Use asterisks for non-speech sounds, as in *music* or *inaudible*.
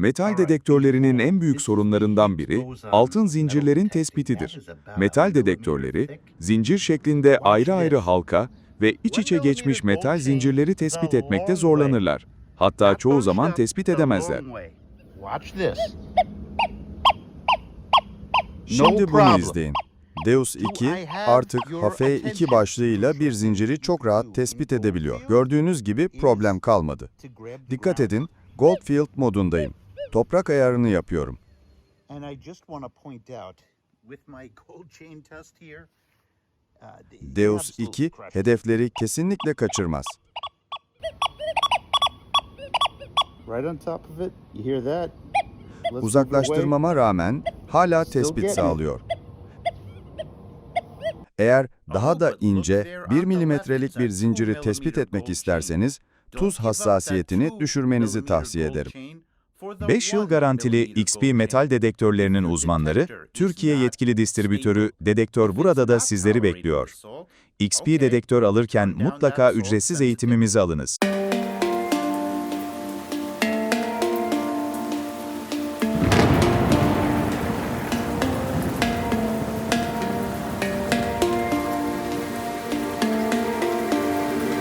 Metal dedektörlerinin en büyük sorunlarından biri altın zincirlerin tespitidir. Metal dedektörleri, zincir şeklinde ayrı ayrı halka ve iç içe geçmiş metal zincirleri tespit etmekte zorlanırlar. Hatta çoğu zaman tespit edemezler. Şimdi bunu izleyin. Deus 2 artık HF2 başlığıyla bir zinciri çok rahat tespit edebiliyor. Gördüğünüz gibi problem kalmadı. Dikkat edin, Goldfield modundayım. Toprak ayarını yapıyorum. *laughs* Uh, Deus absolute 2 crush. hedefleri kesinlikle kaçırmaz. Right on top of it. You hear that? Let's move away. Uzaklaştırmama rağmen hala tespit sağlıyor. Eğer daha da ince 1 milimetrelik bir zinciri tespit etmek isterseniz tuz hassasiyetini düşürmenizi tavsiye ederim. 5 yıl garantili XP metal dedektörlerinin uzmanları, Türkiye yetkili distribütörü Dedektör burada da sizleri bekliyor. XP dedektör alırken mutlaka ücretsiz eğitimimizi alınız.